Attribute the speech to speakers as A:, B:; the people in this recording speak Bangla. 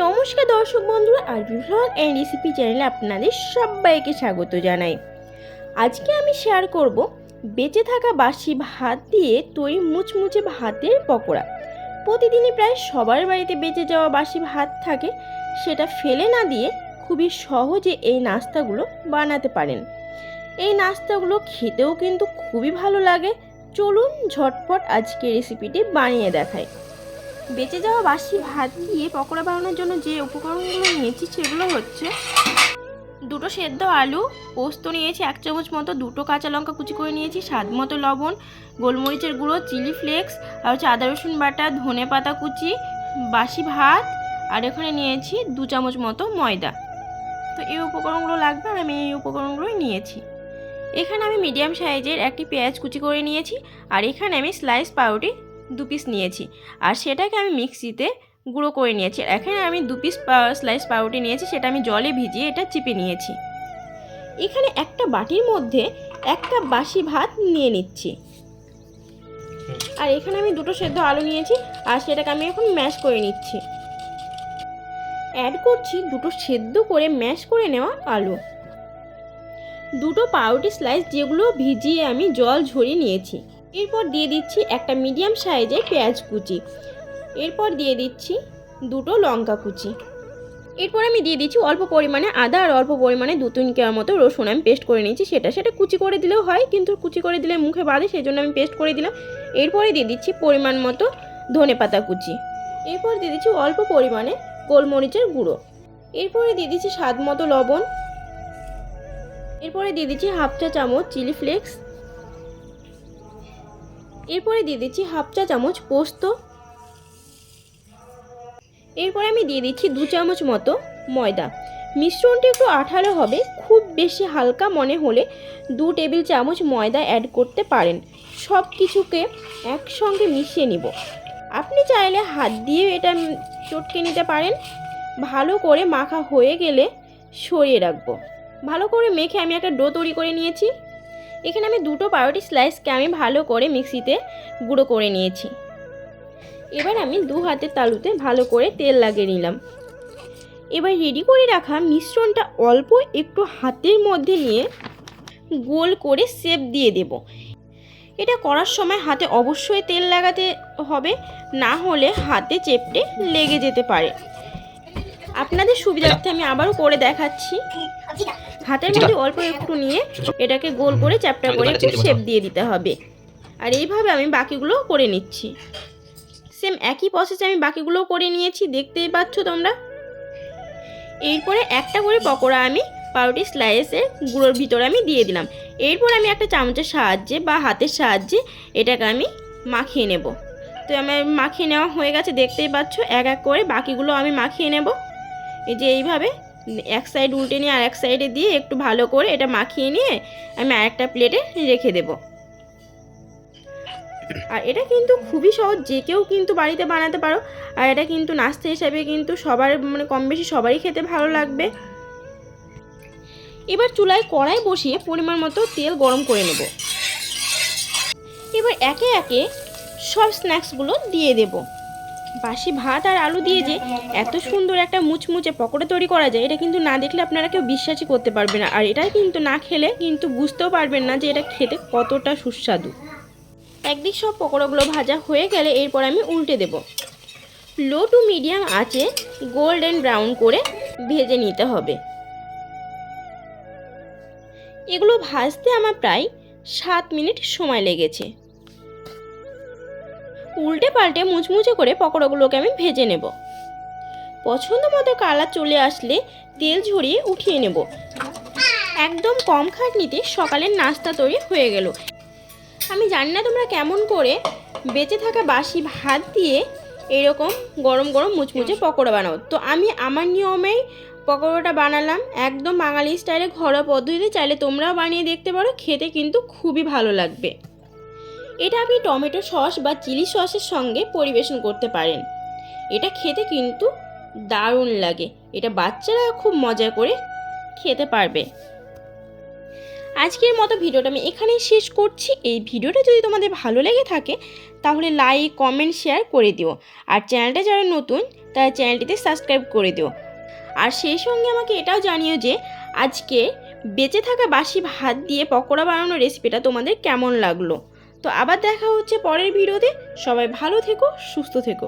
A: নমস্কার দর্শক বন্ধুরা আর ব্লগ অ্যান্ড রেসিপি চ্যানেলে আপনাদের সবাইকে স্বাগত জানাই। আজকে আমি শেয়ার করব বেঁচে থাকা বাসি ভাত দিয়ে তৈরি মুচমুচে ভাতের পকোড়া। প্রতিদিনই প্রায় সবার বাড়িতে বেঁচে যাওয়া বাসি ভাত থাকে, সেটা ফেলে না দিয়ে খুবই সহজে এই নাস্তাগুলো বানাতে পারেন। এই নাস্তাগুলো খেতেও কিন্তু খুবই ভালো লাগে। চলুন ঝটপট আজকে রেসিপিটি বানিয়ে দেখাই। বেঁচে যাওয়া বাসি ভাত দিয়ে পকোড়া বানানোর জন্য যে উপকরণগুলো নিয়েছি সেগুলো হচ্ছে দুটো সেদ্ধ আলু, পোস্ত নিয়েছি এক চামচ মতো, দুটো কাঁচা লঙ্কা কুচি করে নিয়েছি, স্বাদ মতো লবণ, গোলমরিচের গুঁড়ো, চিলি ফ্লেক্স, আর হচ্ছে আদা রসুন বাটা, ধনে পাতা কুচি, বাসি ভাত, আর এখানে নিয়েছি দু চামচ মতো ময়দা। তো এই উপকরণগুলো লাগবে আর আমি এই উপকরণগুলোই নিয়েছি। এখানে আমি মিডিয়াম সাইজের একটি পেঁয়াজ কুচি করে নিয়েছি, আর এখানে আমি স্লাইস পাউরুটি দু পিস নিয়েছি। আর সেটাকে আমি মিক্সিতে গুঁড়ো করে নিয়েছি। এখানে আমি দু পিস স্লাইস পাউরুটি নিয়েছি, সেটা আমি জলে ভিজিয়ে এটা চিপে নিয়েছি। এখানে একটা বাটির মধ্যে একটা বাসি ভাত নিয়ে নিচ্ছি। আর এখানে আমি দুটো সেদ্ধ আলু নিয়েছি, আর সেটাকে আমি এখন ম্যাশ করে নিচ্ছি। অ্যাড করছি দুটো সেদ্ধ করে ম্যাশ করে নেওয়া আলু। দুটো পাউরুটি স্লাইস যেগুলো ভিজিয়ে আমি জল ঝরিয়ে নিয়েছি। এরপর দিয়ে দিচ্ছি একটা মিডিয়াম সাইজের পেঁয়াজ কুচি। এরপর দিয়ে দিচ্ছি দুটো লঙ্কা কুচি। এরপর আমি দিয়ে দিচ্ছি অল্প পরিমাণে আদা আর অল্প পরিমাণে দু তিন কেয়ার মতো রসুন। আমি পেস্ট করে নিয়েছি সেটা। সেটা কুচি করে দিলেও হয়, কিন্তু কুচি করে দিলে মুখে বাঁধে সেই জন্য আমি পেস্ট করে দিলাম। এরপরে দিয়ে দিচ্ছি পরিমাণ মতো ধনে পাতা কুচি। এরপর দিয়ে দিচ্ছি অল্প পরিমাণে গোলমরিচের গুঁড়ো। এরপরে দিয়ে দিচ্ছি স্বাদ মতো লবণ। এরপরে দিয়ে দিচ্ছি হাফ চা চামচ চিলি ফ্লেক্স। এরপরে দিয়ে দিচ্ছি হাফ চা চামচ পোস্ত। এরপরে আমি দিয়ে দিচ্ছি দু চামচ মতো ময়দা। মিশ্রণটি একটু আঠালো হবে, খুব বেশি হালকা মনে হলে দু টেবিল চামচ ময়দা অ্যাড করতে পারেন। সব কিছুকে একসঙ্গে মিশিয়ে নিব। আপনি চাইলে হাত দিয়ে এটা চটকে নিতে পারেন। ভালো করে মাখা হয়ে গেলে সরিয়ে রাখব। ভালো করে মেখে আমি একটা ডো তৈরি করে নিয়েছি। এখানে আমি দুটো পাউরুটি স্লাইসকে আমি ভালো করে মিক্সিতে গুঁড়ো করে নিয়েছি এবার আমি দু হাতের তালুতে ভালো করে তেল লাগিয়ে নিলাম এবার রেডি করে রাখা মিশ্রণটা অল্প একটু হাতের মধ্যে নিয়ে গোল করে শেপ দিয়ে দেব এটা করার সময় হাতে অবশ্যই তেল লাগাতে হবে না হলে হাতে চেপটে লেগে যেতে পারে আপনাদের সুবিধার্থে আমি আবারও করে দেখাচ্ছি হাতের মধ্যে অল্প একটু নিয়ে এটাকে গোল করে চ্যাপটা করে একটু শেপ দিয়ে দিতে হবে। আর এইভাবে আমি বাকিগুলো করে নিচ্ছি। সেম একই প্রসেসে আমি বাকিগুলোও করে নিয়েছি দেখতেই পাচ্ছ তোমরা? এরপরে একটা করে পকোড়া আমি পাউরুটি স্লাইসের গুঁড়োর ভিতরে আমি দিয়ে দিলাম। এরপর আমি একটা চামচের সাহায্যে বা হাতের সাহায্যে এটাকে আমি মাখিয়ে নেব। তো আমার মাখিয়ে নেওয়া হয়ে গেছে দেখতেই পাচ্ছ? এক এক করে বাকিগুলো আমি মাখিয়ে নেব। এই যে এইভাবে এক সাইড উল্টে নিয়ে আর এক সাইডে দিয়ে একটু ভালো করে এটা মাখিয়ে নিয়ে আমি আরেকটা প্লেটে রেখে দেব। আর এটা কিন্তু খুবই সহজ, যে কেউ কিন্তু বাড়িতে বানাতে পারো। আর এটা কিন্তু নাস্তা হিসাবে কিন্তু সবার মানে কম বেশি সবারই খেতে ভালো লাগবে। এবার চুলায় কড়াই বসিয়ে পরিমাণ মতো তেল গরম করে নেব। এবার একে একে সব স্ন্যাক্সগুলো দিয়ে দেবো। বাসি ভাত আর আলু দিয়ে যে এত সুন্দর একটা মুচমুচে পকোড়া তৈরি করা যায়, এটা কিন্তু না দেখলে আপনারা কেউ বিশ্বাসই করতে পারবে না। আর এটা কিন্তু না খেলে কিন্তু বুঝতেও পারবেন না যে এটা খেতে কতটা সুস্বাদু। একদিক সব পকোড়াগুলো ভাজা হয়ে গেলে এরপর আমি উল্টে দেব। লো টু মিডিয়াম আঁচে গোল্ডেন ব্রাউন করে ভেজে নিতে হবে। এগুলো ভাজতে আমার প্রায় সাত মিনিট সময় লেগেছে। উল্টে পাল্টে মুচমুচে করে পকোড়াগুলোকে আমি ভেজে নেব। পছন্দ মতো কালার চলে আসলে তেল ঝরিয়ে উঠিয়ে নেব। একদম কম খাটনিতে সকালের নাস্তা তৈরি হয়ে গেল। আমি জানি না তোমরা কেমন করে বেঁচে থাকা বাসি ভাত দিয়ে এরকম গরম গরম মুচমুচে পকোড়া বানাও। তো আমি আমার নিয়মেই পকোড়াটা বানালাম। একদম বাঙালি স্টাইলে ঘরোয়া পদ্ধতিতে চাইলে তোমরাও বানিয়ে দেখতে পারো। খেতে কিন্তু খুবই ভালো লাগবে। এটা আপনি টমেটো সস বা চিলি সসের সঙ্গে পরিবেশন করতে পারেন। এটা খেতে কিন্তু দারুণ লাগে। এটা বাচ্চারা খুব মজা করে খেতে পারবে। আজকের মতো ভিডিওটা আমি এখানেই শেষ করছি। এই ভিডিওটা যদি তোমাদের ভালো লেগে থাকে, তাহলে লাইক কমেন্ট শেয়ার করে দিও। আর চ্যানেলটা যারা নতুন, তারা চ্যানেলটিতে সাবস্ক্রাইব করে দিও। আর সেই সঙ্গে আমাকে এটাও জানিও যে, আজকে বেঁচে থাকা বাসি ভাত দিয়ে পকোড়া বানানোর রেসিপিটা তোমাদের কেমন লাগল? তো আবার দেখা হচ্ছে পরের ভিডিওতে। সবাই ভালো থেকো সুস্থ থেকো।